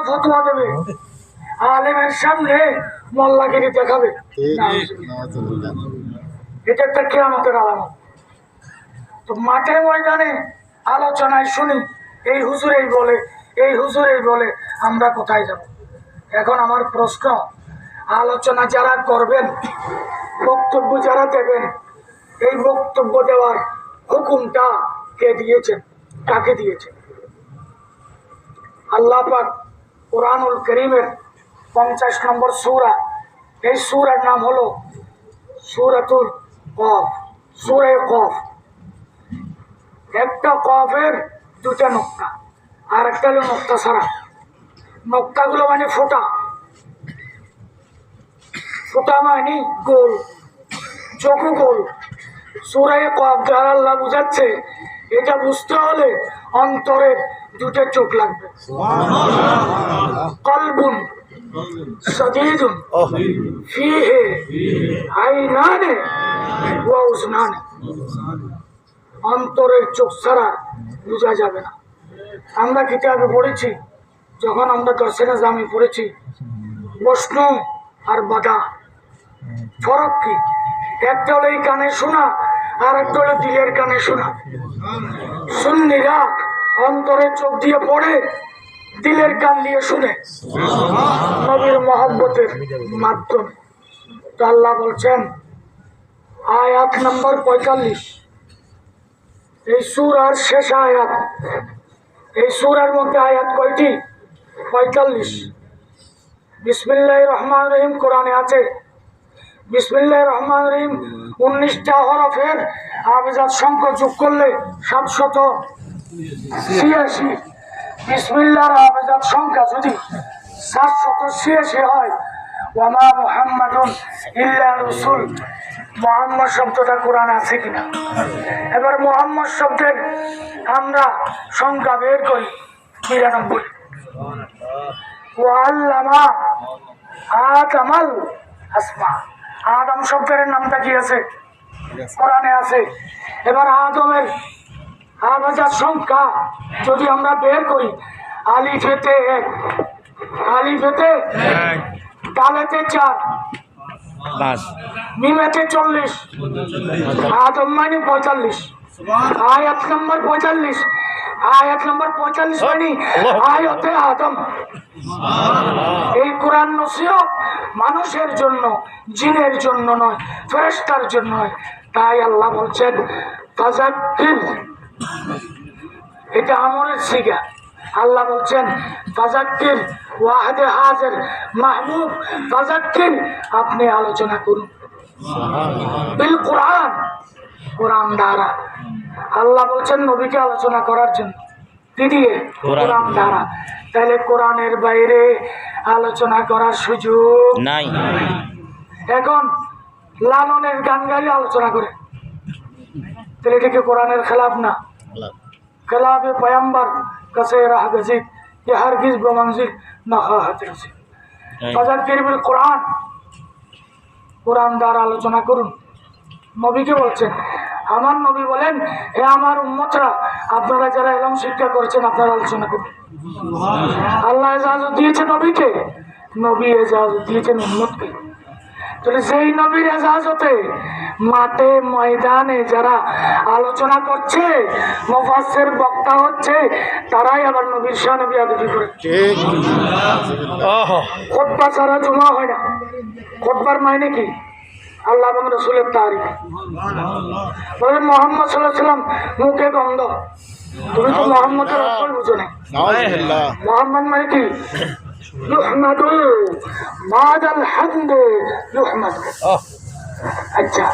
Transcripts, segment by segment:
ফতোয়া দেবে। আলেমের সামনে মোল্লাগিরি দেখাবে। এটা একটা কেয়ামতের আলামত। তো মাঠে ময়দানে আলোচনায় শুনি এই হুজুর এই বলে এই হুজুর এই বলে আমরা কোথায় যাব? এখন আমার প্রশ্ন আলোচনা যারা করবেন বক্তব্য যারা দেবেন এই বক্তব্য দেওয়ার হুকুমটা কে দিয়েছেন? কাকে দিয়েছেন? আল্লাহ পাক কোরআনুল করিমের পঞ্চাশ নম্বর সূরা। এই সুরার নাম হলো সূরাতুল কফ সূরা কফ। একটা কফের দুটা নক্তা, আর একটা হলো নক্তা ছাড়া। নক্তাগুলো মানে ফোটা। ফোটা মানে গোল চোখু গোল। সুরায় কফ দ্বারা আল্লাহ বুঝাচ্ছে এটা বুঝতে হলে অন্তরের দুটো চোখ লাগবে। কলবুন অন্তরের চোখ ছাড়া বোঝা যাবে না। আমরা কিতাবে পড়েছি, যখন আমরা দর্শনে জামি পড়েছি প্রশ্ন আর বাধা ফরক কি? একটা হলো এই কানে শোনা আর একটা হলো দিলের কানে শোনা। সুন্নিরা অন্তরে চোখ দিয়ে পড়ে, দিলের কান দিয়ে শুনে। নবীর মহব্বতের মাধ্যমে। তো আল্লাহ বলছেন, আয়াত নম্বর পঁয়তাল্লিশ। এই সুর আর শেষ আয়াত, এই সুরার মধ্যে আয়াত কয়টি? পঁয়তাল্লিশ। বিসমিল্লাহ রহমান রহিম, কোরআনে আছে বিসমিল্লাহ রহমান রহিম। উনিশটা হরফের আবেজাত সংখ্যা যোগ করলে সাতশত ছিয়াশি। বিসমিল্লার আবেজাত সংখ্যা যদি সাতশত ছিয়াশি হয়, ওয়ামা মোহাম্মদুন ইল্লা রসুল। মোহাম্মদ শব্দটা কোরআন আছে কিনা? এবার মোহাম্মদ শব্দের আমরা সংখ্যা বের করি নিরানব্বই। ও আল্লামা আদামাল আসমা। আদম শব্দের নামটা কি আছে? কোরআনে আছে। এবার আদমের আবাজার সংখ্যা যদি আমরা বের করি আলি আলিফেতে এক আলি আলিফেতে ডালেতে চার মিমেতে চল্লিশ আদম মানে পঁয়তাল্লিশ আয়াত নম্বর পঁয়তাল্লিশ আয়াত নম্বর পঁয়তাল্লিশ মানে আয়তে আদম। এই কোরআন নসিহত মানুষের জন্য জিনের জন্য নয় ফেরেস্তার জন্য নয়। তাই আল্লাহ বলছেন ফাজাক্কির এটা আমরের সিগা। আল্লাহ বলছেন ফাজাক্কির ওয়াহাদে হাজের মাহবুব ফাজাক্কির আপনি আলোচনা করুন। বিল কোরআন কোরআন দ্বারা। আল্লাহ বলছেন নবীকে আলোচনা করার জন্য। কোরআন। কোরআন দ্বারা। তাহলে কোরআনের বাইরে আলোচনা করার সুযোগ নাই। এখন লালনের গান গাই আলোচনা করে। তাহলে এটাকে কোরআনের খেলাফ না? খেলাফে। পয়াম্বার কাছে রাহ গজিদ এ না হা হাতে আছে বাজার কেরিমের কোরআন কোরআন দ্বার আলোচনা করুন। নবীকে বলছেন আমার নবী বলেন হে আমার উম্মতরা আপনারা যারা এলম শিক্ষা করছেন আপনারা আলোচনা করুন। আল্লাহ এজাজত দিয়েছে নবীকে। নবী এজাজত দিয়েছেন উম্মতকে। তাহলে সেই নবীর এজাজতে মাঠে ময়দানে যারা আলোচনা করছে মুফাসসির বক্তা হচ্ছে তারাই আবার নবীর শানে বিয়াদবি করে। খোদবা ছাড়া জমা হয় না। খোদবার মাইনে কি? আল্লাহ এবং রসুলের তারিখ। বলেন মোহাম্মদ সাল্লাহ সাল্লাম মুখে গন্ধ। তুমি তো মোহাম্মদের অক্ষর বুঝো না মোহাম্মদ মানে কি? ইউহমাদু মাদাল হামদে ইউহমাদু আচ্ছা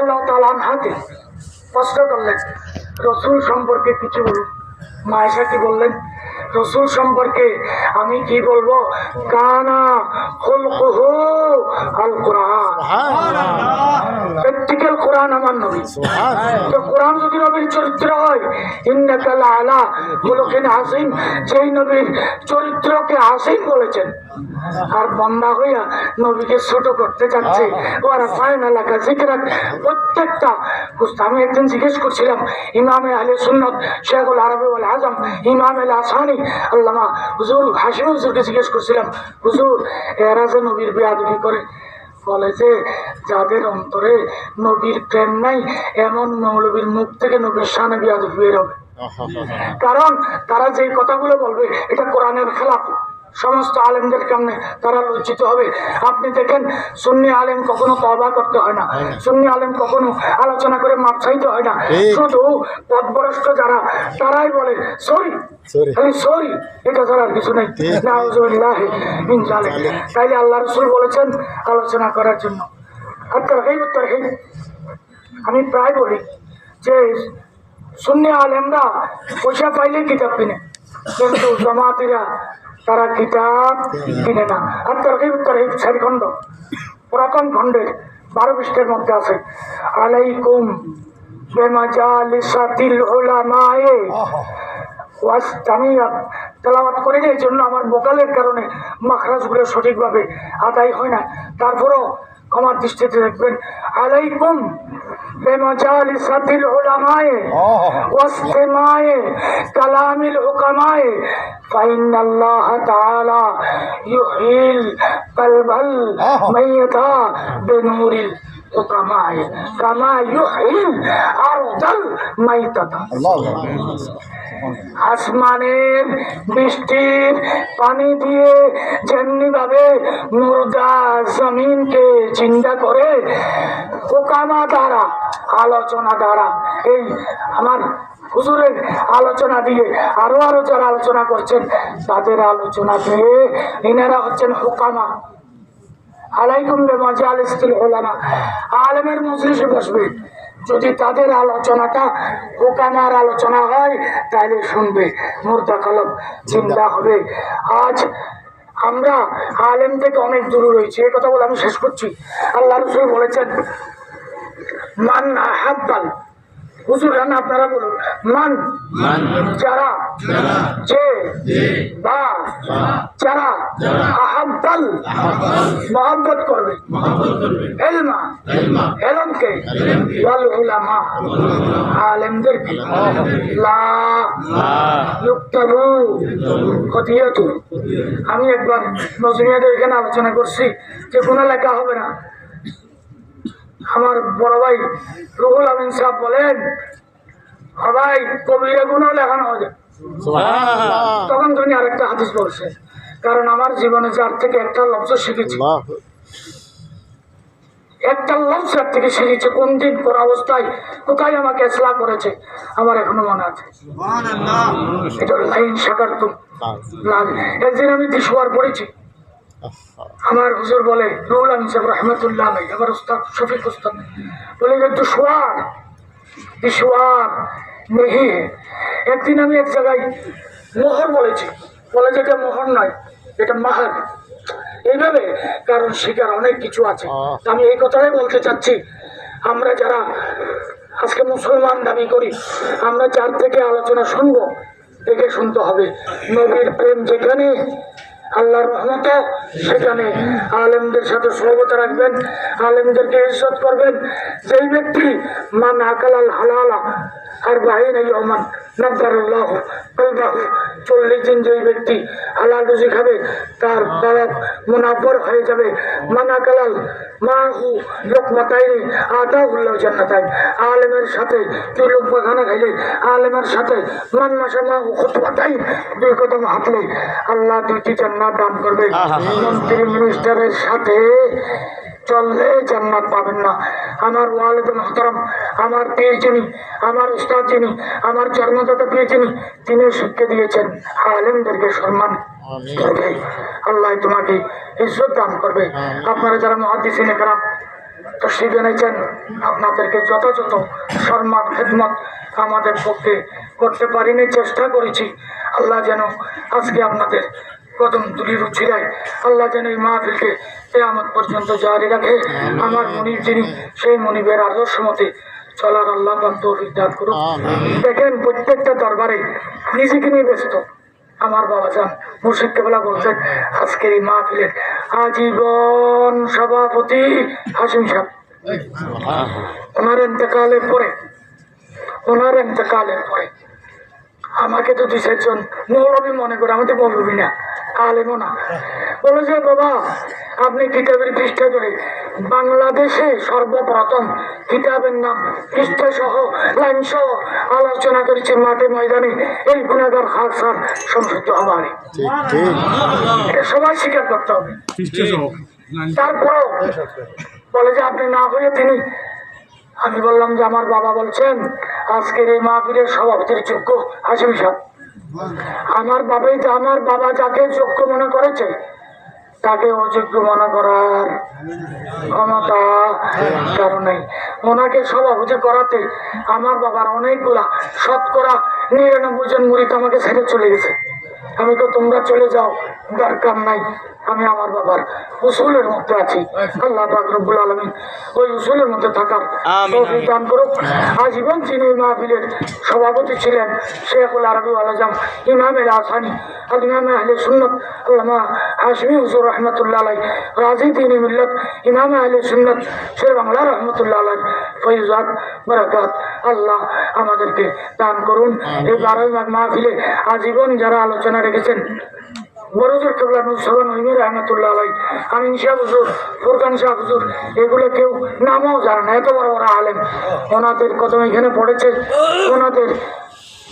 আল্লাহ তাআলা আনহাকে প্রশ্ন করলেন রসুল সম্পর্কে কিছু বলুন। কি বললেন? রসুল সম্পর্কে আমি কি বলব? কানা হল আল কোরআন প্র্যাকটিক্যাল কোরআন আমার নবী। তো কোরআন যদি নবীর চরিত্র হয় ইন্নাকা আলা মুলুকিন হাসিম সেই নবীর চরিত্রকে হাসিন বলেছেন আর বন্দা হইয়া নবীকে ছোট করতে যাচ্ছে। ওরা ফাইন এলাকা জিকিরাত। প্রত্যেকটা আমি একদিন জিজ্ঞেস করছিলাম ইমামে আলী সুন্নত শেখুল আরবি ওয়াল আজম ইমাম আল আসানি আল্লামা হুজুর হাসিম হুজুরকে জিজ্ঞেস করছিলাম হুজুর এরা যে নবীর বেয়াদবি করে? বলে যে যাদের অন্তরে নবীর প্রেম নাই এমন মৌলবীর মুখ থেকে নবীর সানে বিয়াদবি বের হবে। কারণ তারা যে কথাগুলো বলবে এটা কোরআনের খেলাফ। সমস্ত আলেমদের সামনে তারা লজ্জিত হবে। আপনি দেখেন সুন্নি আলেম কখনো তবা করতে হয় না। সুন্নি আলেম কখনো আলোচনা করে মাপ চাইতে হয় না। শুধু পথভ্রষ্ট যারা তারাই বলে সরি। সরি। এটা ছাড়া আর কিছু নেই। তাইলে আল্লাহ রসুল বলেছেন আলোচনা করার জন্য। আর আমি প্রায় বলি যে শূন্য আলেমরা পয়সা পাইলে কিতাব কিনে। কিন্তু জমাতিরা তারা কিতাব কিনে না। আর তরহিব তরহিব চারি খণ্ড। পুরাতন খণ্ডের বারো পৃষ্ঠের মধ্যে আছে। আলাইকুম বেমাজালিসাতিল উলামায়ে। আমি করি এই জন্য আমার বোকালের কারণে মাখরাজগুলো সঠিকভাবে আদায় হয় না। তারপরও ক্ষমার দৃষ্টিতে দেখবেন আলাইকুম বেমাজালিসাতিল উলামায়ে واستماع كلام الحكماء فإن الله تعالى يحيي القلب الميت بنور الحكماء كما يحيي الأرض الميتة আসমানের বৃষ্টির পানি দিয়ে যেমনি ভাবে মুর্দা জমিনকে চিন্তা করে পোকামা দ্বারা আলোচনা দ্বারা। এই আমার হুজুরের আলোচনা দিয়ে আরও আরও যারা আলোচনা করছেন, তাদের আলোচনা দিয়ে এনারা হচ্ছেন হুকামা। মজলিসে বসবে। যদি তাদের আলোচনাটা হুকামার আলোচনা হয় তাহলে শুনবে। মুর্দা কলম চিন্তা হবে। আজ আমরা আলেম থেকে অনেক দূরে রয়েছি। এই কথা বলে আমি শেষ করছি। আল্লাহ রসুল বলেছেন মান আহাব্বাল হুজুর রান আপনারা বলুন। মান। যারা। যে। বা। যারা। আহাব্বাল। মহব্বত করবে। এলমা। এলমকে। ওয়াল উলামা। আলেমদেরকে। লা। ইউক্তাবু। খতিয়াতু। আমি একবার নজমিয়াদের এখানে আলোচনা করছি যে কোনো লেখা হবে না। আমার বড় ভাই রুহুল আমিন সাহেব বলেন সবাই কবিরা গুণও লেখানো হবে তখন তুমি আরেকটা হাদিস বলছে কারণ আমার জীবনে যার থেকে একটা লব্জ শিখেছি। একটা লব্জ যার থেকে শিখেছি কোন দিন কোন অবস্থায় কোথায় আমাকে এসলা করেছে আমার এখনও মনে আছে। এটা লাইন শাখার তো। লাল একদিন আমি দিশোয়ার পড়েছি। আমার হুজুর বলে রুহুল আমিন সাহেব রহমতুল্লাহ আলাই আমার উস্তাদ শফিক উস্তাদ বলে যে দুশোয়ার দিশোয়ার নেহি একদিন আমি এক জায়গায় মোহর বলেছি। বলে যে এটা মোহর নয় এটা মাহার এইভাবে কারণ শিকার অনেক কিছু আছে। আমি এই কথাটাই বলতে চাচ্ছি। আমরা যারা আজকে মুসলমান দাবি করি আমরা যার থেকে আলোচনা শুনব দেখে শুনতে হবে। নবীর প্রেম যেখানে আল্লাহর রহমত সেখানে আলেমদের সাথে সহবতা রাখবেন, আলেমদেরকে ইজ্জত করবেন। যেই ব্যক্তি, মান আকালাল হালালা, আর বাহিনী রহমান হালাল হয়ে যাবে। মানা কালাল সাথে আলেমের সাথে মান আল্লাহ দুইটি জান্নাত দান করবে। মন্ত্রী মিনিস্টারের সাথে চললে জান্নাত পাবেন না। আমার ওয়ালিদ মহতরম আমার পীর যিনি আমার উস্তাদ যিনি আমার জন্মদাতা পীর যিনি তিনি শিক্ষা দিয়েছেন। আলেমদেরকে সম্মান করবে। আল্লাহ তোমাকে ইজ্জত দান করবে। আপনারা যারা মহাদিসিনে খারাপ তো আপনাদেরকে যথাযথ সম্মান খেদমত আমাদের পক্ষে করতে পারিনি চেষ্টা করেছি। আল্লাহ যেন আজকে আপনাদের কদম তুলি রুচিরায় আল্লাহ যেন এই মাহফিলকে কেয়ামত পর্যন্ত জারি রাখে। আমার মনির যিনি সেই মনিবের আদর্শ মতে চলার আল্লাহ তৌফিক দান করুন দেখেন প্রত্যেকটা দরবারে নিজেকে নিয়ে ব্যস্ত। আমার বাবা যান মুর্শিদ কেবলা বলছেন আজকের এই মাহফিলের আজীবন সভাপতি হাসিম সাহেব। ওনার এতেকালের পরে ওনার এতেকালের পরে আমাকে তো দুই চারজন মৌলবী মনে করে আমি তো মৌলবী না। আলেমও না। বলে যে বাবা আপনি কিতাবের পৃষ্ঠা ধরে বাংলাদেশে সর্বপ্রথম কিতাবের নাম পৃষ্ঠা সহ লাইন সহ আলোচনা করেছে মাঠে ময়দানে এই গুণাগার খাক স্যার সংসদ হবারে সবাই স্বীকার করতে হবে। তারপরেও বলে যে আপনি না হয়ে তিনি আমি বললাম যে আমার বাবা বলছেন আজকের এই মাহফিলের সভাপতির যোগ্য হাসিম সাহেব। আমার বাবাই আমার বাবা যাকে যোগ্য মনে করেছে, তাকে অযোগ্য মনে করার ক্ষমতা কারণ নেই। ওনাকে সভাপতি করাতে আমার বাবার অনেকগুলা শতকরা নিরানব্বই জন মুড়িতে আমাকে ছেড়ে চলে গেছে। আমি তো তোমরা চলে যাও দরকার নাই। আমি আমার বাবার উসুলের মধ্যে আছি। আল্লাহ রব্বুল আলমিন ওই উসুলের মধ্যে থাকার দান করুক। আজীবন তিনি মাহফিলের সভাপতি ছিলেন শেখুল আরবি আলজাম ইমাম এল আসানি আল ইমাম আহলে সুন্নত আল্লামা হাসমি হুজুর রহমতুল্লাহ আলাই রাজি দিন মিল্লত ইমাম আহলে সুন্নত শের বাংলা রহমতুল্লাহ আলাই ফৈজাত বরাকাত। আল্লাহ আমাদেরকে দান করুন। এই বারোই মাঘ মাহফিলে আজীবন যারা আলোচনা রেখেছেন বড়জোর কেবলা নুসরান নইমির রহমতুল্লাহ আলাই আমিন শাহ হুজুর ফুরকান শাহ হুজুর এগুলো কেউ নামও জানে না এত বড় বড় আলেম। ওনাদের কত এখানে পড়েছে ওনাদের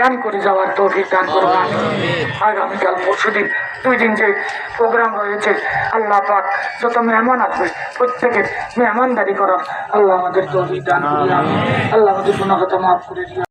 গান করে যাওয়ার তৌফিক দান করবেন। আগামীকাল পরশুদিন দুই দিন যে প্রোগ্রাম রয়েছে আল্লাহ পাক যত মেহমান আসবে প্রত্যেকের মেহমানদারি করার আল্লাহ আমাদের তৌফিক দান করুন আমিন। আল্লাহ আমাদের গুণগত মাফ করে